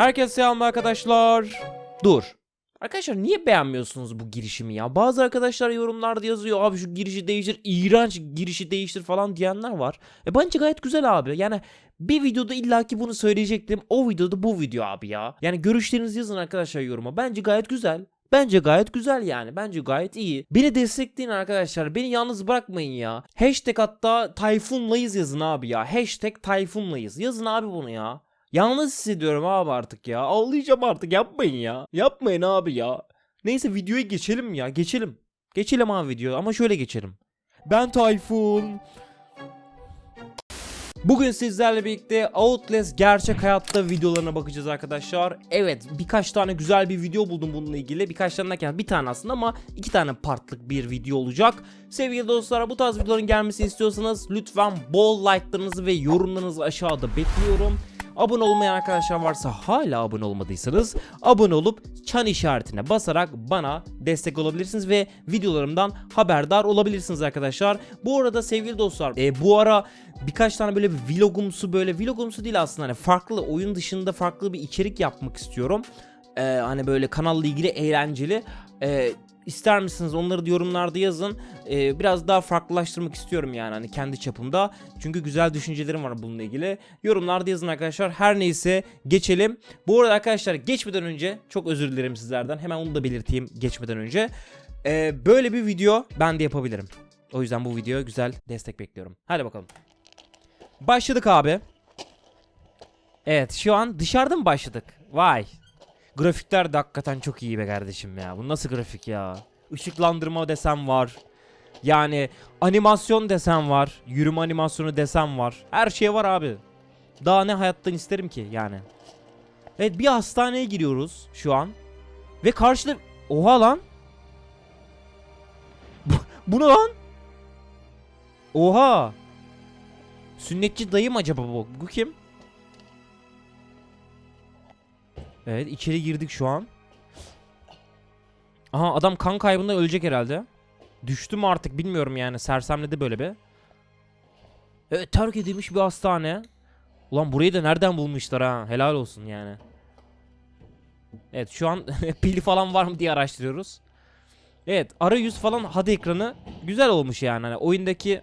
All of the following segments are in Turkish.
Herkese selam arkadaşlar. Dur. Arkadaşlar niye beğenmiyorsunuz bu girişimi ya? Bazı arkadaşlar yorumlarda yazıyor abi şu girişi değiştir, iğrenç girişi değiştir falan diyenler var. E bence gayet güzel abi. Yani bir videoda illaki bunu söyleyecektim. O videoda bu video abi ya. Yani görüşlerinizi yazın arkadaşlar yoruma. Bence gayet güzel. Bence gayet güzel yani. Bence gayet iyi. Beni destekleyin arkadaşlar. Beni yalnız bırakmayın ya. Hashtag hatta Tayfun'layız yazın abi ya. Hashtag Tayfun'layız. Yazın abi bunu ya. Yalnız hissediyorum abi artık ya. Ağlayacağım artık yapmayın ya. Yapmayın abi ya. Neyse videoya geçelim ya. Geçelim. Geçelim abi video ama şöyle geçelim. Ben Tayfun. Bugün sizlerle birlikte Outlast gerçek hayatta videolarına bakacağız arkadaşlar. Evet birkaç tane güzel bir video buldum bununla ilgili. Birkaç tane derken bir tane aslında ama iki tane partlık bir video olacak. Sevgili dostlar bu tarz videoların gelmesini istiyorsanız lütfen bol like'larınızı ve yorumlarınızı aşağıda bekliyorum. Abone olmayan arkadaşlar varsa hala abone olmadıysanız abone olup çan işaretine basarak bana destek olabilirsiniz ve videolarımdan haberdar olabilirsiniz arkadaşlar. Bu arada sevgili dostlar e, bu ara birkaç tane böyle bir vlogumsu böyle vlogumsu değil aslında hani farklı oyun dışında farklı bir içerik yapmak istiyorum. E, hani böyle kanalla ilgili eğlenceli. E, ister misiniz onları da yorumlarda yazın. Ee, biraz daha farklılaştırmak istiyorum yani hani kendi çapımda. Çünkü güzel düşüncelerim var bununla ilgili. Yorumlarda yazın arkadaşlar. Her neyse geçelim. Bu arada arkadaşlar geçmeden önce çok özür dilerim sizlerden. Hemen onu da belirteyim geçmeden önce. Ee, böyle bir video ben de yapabilirim. O yüzden bu videoya güzel destek bekliyorum. Hadi bakalım. Başladık abi. Evet şu an dışarıda mı başladık? Vay. Grafikler de hakikaten çok iyi be kardeşim ya. Bu nasıl grafik ya? Işıklandırma desem var. Yani animasyon desem var. Yürüme animasyonu desem var. Her şey var abi. Daha ne hayattan isterim ki yani. Evet bir hastaneye giriyoruz şu an. Ve karşıda... Oha lan. Bu, ne lan? Oha. Sünnetçi dayı mı acaba bu? Bu kim? Evet içeri girdik şu an. Aha adam kan kaybında ölecek herhalde. Düştü mü artık bilmiyorum yani sersemledi böyle bir. Evet terk edilmiş bir hastane. Ulan burayı da nereden bulmuşlar ha helal olsun yani. Evet şu an pili falan var mı diye araştırıyoruz. Evet arayüz falan HUD ekranı güzel olmuş yani. Hani oyundaki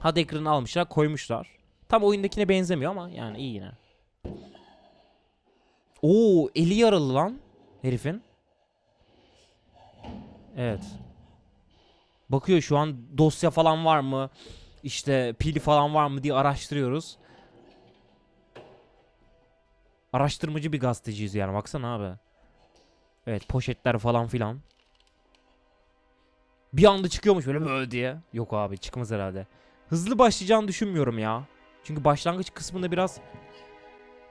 HUD ekranı almışlar koymuşlar. Tam oyundakine benzemiyor ama yani iyi yine. Oo eli yaralı lan herifin. Evet. Bakıyor şu an dosya falan var mı? İşte pili falan var mı diye araştırıyoruz. Araştırmacı bir gazeteciyiz yani baksana abi. Evet poşetler falan filan. Bir anda çıkıyormuş böyle böyle diye. Yok abi çıkmaz herhalde. Hızlı başlayacağını düşünmüyorum ya. Çünkü başlangıç kısmında biraz...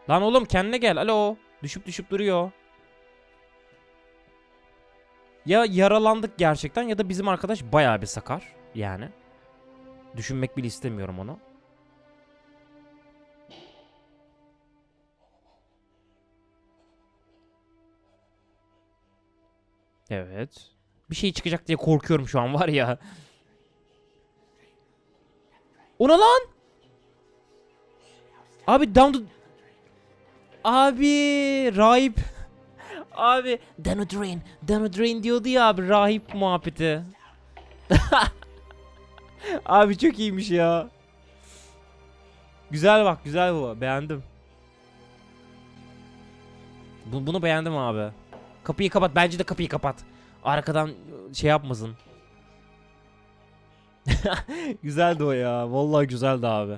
Lan oğlum kendine gel alo. Düşüp düşüp duruyor. Ya yaralandık gerçekten ya da bizim arkadaş bayağı bir sakar. Yani. Düşünmek bile istemiyorum onu. Evet. Bir şey çıkacak diye korkuyorum şu an var ya. Ona lan! Abi down to... Abi rahip. Abi Danodrain, Danodrain diyordu ya abi rahip muhabbeti. abi çok iyiymiş ya. Güzel bak güzel bu beğendim. Bu, bunu beğendim abi. Kapıyı kapat bence de kapıyı kapat. Arkadan şey yapmasın. güzeldi o ya. Vallahi güzeldi abi.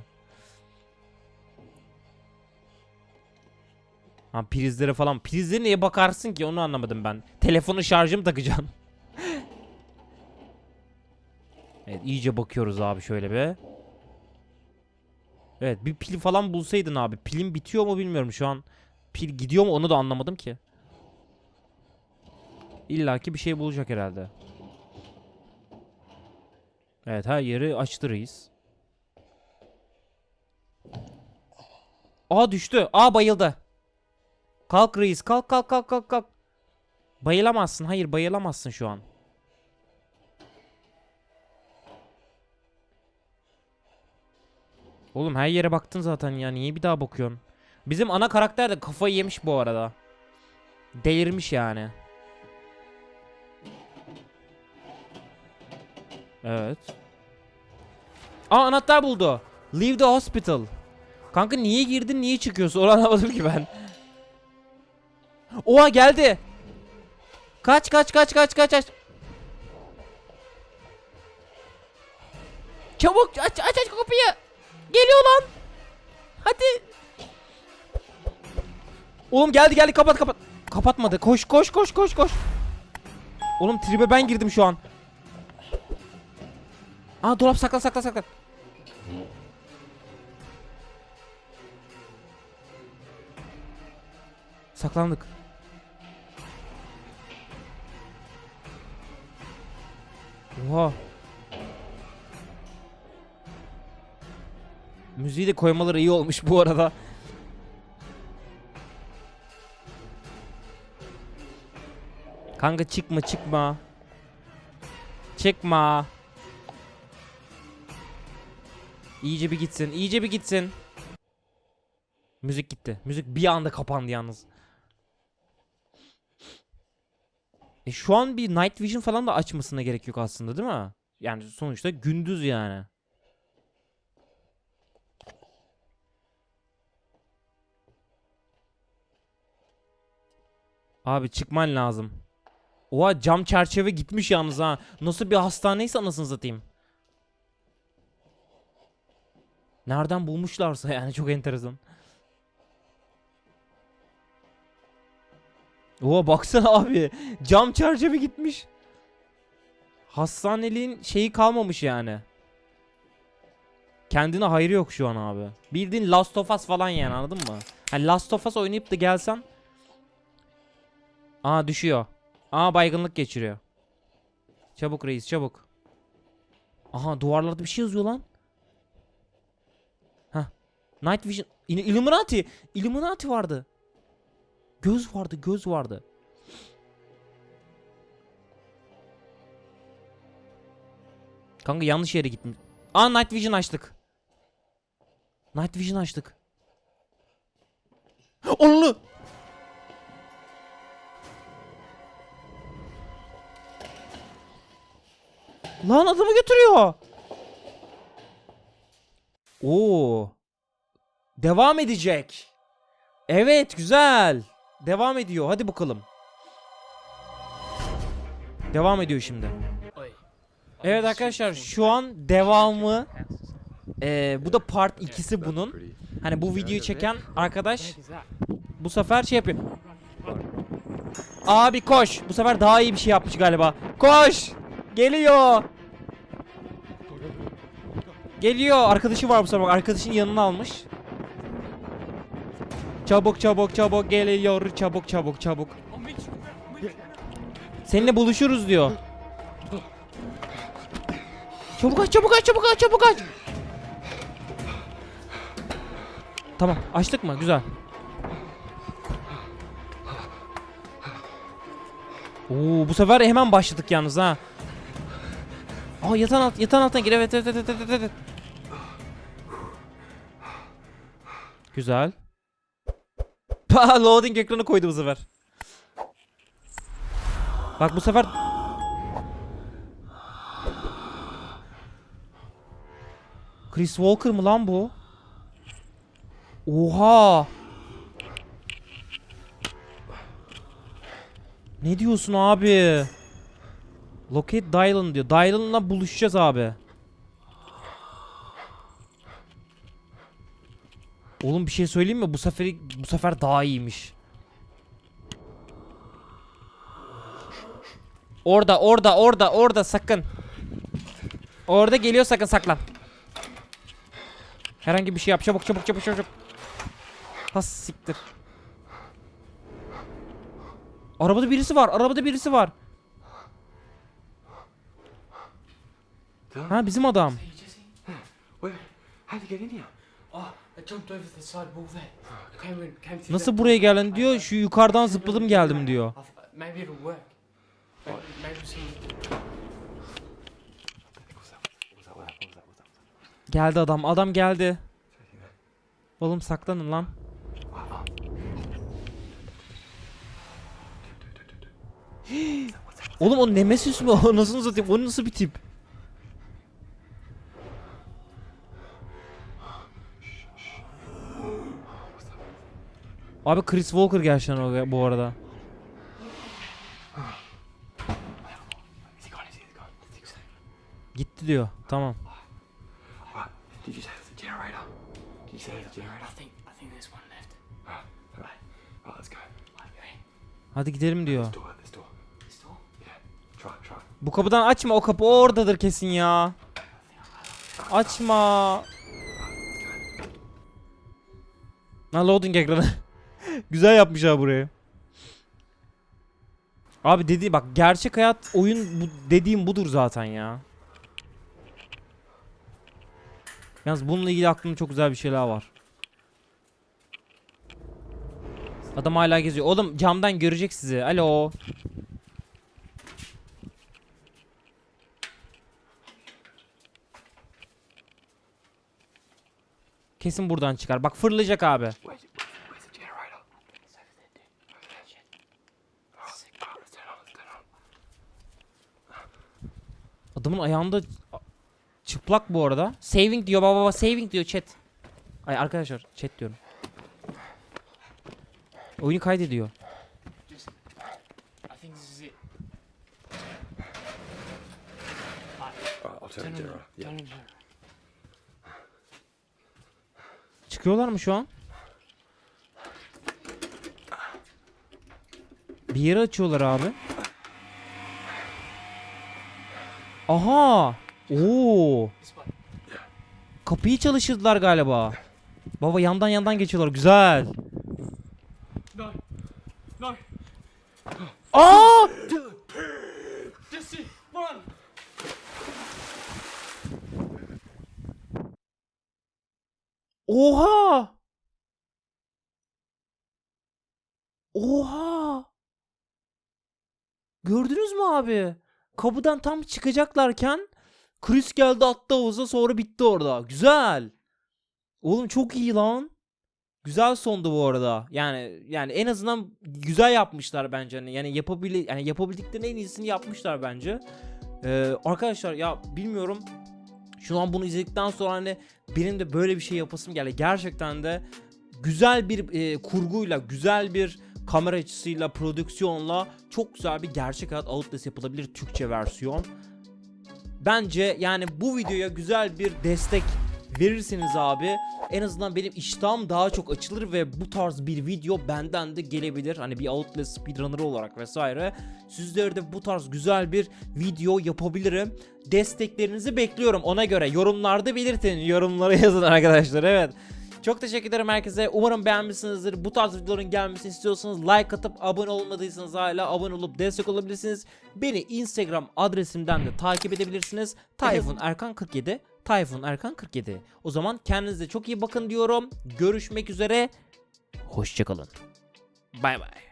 Ha prizlere falan. Prizlere neye bakarsın ki onu anlamadım ben. Telefonu şarjı mı takacaksın? evet iyice bakıyoruz abi şöyle be. Evet bir pil falan bulsaydın abi. Pilin bitiyor mu bilmiyorum şu an. Pil gidiyor mu onu da anlamadım ki. İlla ki bir şey bulacak herhalde. Evet her yeri açtı reis. Aa düştü. Aa bayıldı. Kalk reis kalk kalk kalk kalk kalk. Bayılamazsın. Hayır bayılamazsın şu an. Oğlum her yere baktın zaten ya. Niye bir daha bakıyorsun? Bizim ana karakter de kafayı yemiş bu arada. Delirmiş yani. Evet. Aa anahtar buldu. Leave the hospital. Kanka niye girdin niye çıkıyorsun onu anlamadım ki ben. Oha geldi. Kaç kaç kaç kaç kaç aç. Çabuk aç aç aç kapıyı. Geliyor lan. Hadi. Oğlum geldi geldi kapat kapat. Kapatmadı. Koş koş koş koş koş. Oğlum tribe ben girdim şu an. Aa dolap sakla sakla sakla. Saklandık. Oha. Müziği de koymaları iyi olmuş bu arada. Kanka çıkma çıkma. Çıkma. İyice bir gitsin. iyice bir gitsin. Müzik gitti. Müzik bir anda kapandı yalnız. E şu an bir night vision falan da açmasına gerek yok aslında değil mi? Yani sonuçta gündüz yani. Abi çıkman lazım. Oha cam çerçeve gitmiş yalnız ha. Nasıl bir hastaneyse anasını satayım. Nereden bulmuşlarsa yani çok enteresan. Oha baksana abi. Cam çerçeve gitmiş. Hastaneliğin şeyi kalmamış yani. Kendine hayrı yok şu an abi. Bildiğin Last of Us falan yani anladın mı? Hani Last of Us oynayıp da gelsen. Aa düşüyor. Aa baygınlık geçiriyor. Çabuk reis çabuk. Aha duvarlarda bir şey yazıyor lan. Hah. Night Vision. Illuminati. Illuminati vardı. Göz vardı göz vardı. Kanka yanlış yere gittim. Aa Night Vision açtık. Night Vision açtık. Onu. Lan adamı götürüyor. Oo. Devam edecek. Evet güzel. Devam ediyor. Hadi bakalım. Devam ediyor şimdi. Evet arkadaşlar şu an devamı eee, bu da part 2'si bunun. Hani bu videoyu çeken arkadaş bu sefer şey yapıyor. Abi koş. Bu sefer daha iyi bir şey yapmış galiba. Koş. Geliyor. Geliyor. Arkadaşı var bu sefer. Arkadaşın yanına almış. Çabuk çabuk çabuk geliyor. Çabuk çabuk çabuk. Seninle buluşuruz diyor. Çabuk aç çabuk aç çabuk aç çabuk aç. Tamam açtık mı? Güzel. Oo bu sefer hemen başladık yalnız ha. Aa yatan alt yatan altına gir evet evet evet evet evet. Güzel. Pa loading ekranı koydu bu sefer. Bak bu sefer Chris Walker mı lan bu? Oha! Ne diyorsun abi? Locate Dylan diyor. Dylan'la buluşacağız abi. Oğlum bir şey söyleyeyim mi? Bu sefer bu sefer daha iyiymiş. Orada, orada, orada, orada sakın. Orada geliyor sakın saklan. Herhangi bir şey yap. Çabuk çabuk çabuk çabuk. Has siktir. Arabada birisi var. Arabada birisi var. Ha bizim adam. Where? How'd you get Nasıl buraya geldin diyor. Şu yukarıdan zıpladım geldim diyor. Geldi adam. Adam geldi. Oğlum saklanın lan. Oğlum o Nemesis mi? Nasıl satayım? O nasıl bir tip? Abi Chris Walker gerçekten o bu arada. Gitti diyor. Tamam. Hadi gidelim diyor. Bu kapıdan açma. O kapı oradadır kesin ya. Açma. Ha loading ekranı. Güzel yapmış ha burayı. Abi dedi bak gerçek hayat oyun bu dediğim budur zaten ya. Yalnız bununla ilgili aklımda çok güzel bir şeyler var. Adam hala geziyor. Oğlum camdan görecek sizi. Alo. Kesin buradan çıkar. Bak fırlayacak abi. Adamın ayağında çıplak bu arada. Saving diyor baba baba saving diyor chat. Ay arkadaşlar chat diyorum. Oyunu kaydediyor. Çıkıyorlar mı şu an? Bir yere açıyorlar abi. Aha! Oo! Kapıyı çalıştırdılar galiba. Baba yandan yandan geçiyorlar. Güzel. Aa! Oha! Oha! Gördünüz mü abi? Kapıdan tam çıkacaklarken Chris geldi attı havuza sonra bitti orada. Güzel. Oğlum çok iyi lan. Güzel sondu bu arada. Yani yani en azından güzel yapmışlar bence. Hani yani yapabili yani yapabildiklerinin en iyisini yapmışlar bence. Ee, arkadaşlar ya bilmiyorum. Şu an bunu izledikten sonra hani benim de böyle bir şey yapasım geldi. Gerçekten de güzel bir e, kurguyla, güzel bir kamera açısıyla, prodüksiyonla çok güzel bir gerçek hayat Outlast yapılabilir Türkçe versiyon. Bence yani bu videoya güzel bir destek verirseniz abi en azından benim iştahım daha çok açılır ve bu tarz bir video benden de gelebilir. Hani bir Outlast speedrunner olarak vesaire. Sizlere de bu tarz güzel bir video yapabilirim. Desteklerinizi bekliyorum ona göre. Yorumlarda belirtin. Yorumlara yazın arkadaşlar. Evet. Çok teşekkür ederim herkese. Umarım beğenmişsinizdir. Bu tarz videoların gelmesini istiyorsanız like atıp abone olmadıysanız hala abone olup destek olabilirsiniz. Beni Instagram adresimden de takip edebilirsiniz. Tayfun Erkan 47. Tayfun Erkan 47. O zaman kendinize çok iyi bakın diyorum. Görüşmek üzere. Hoşçakalın. Bay bay.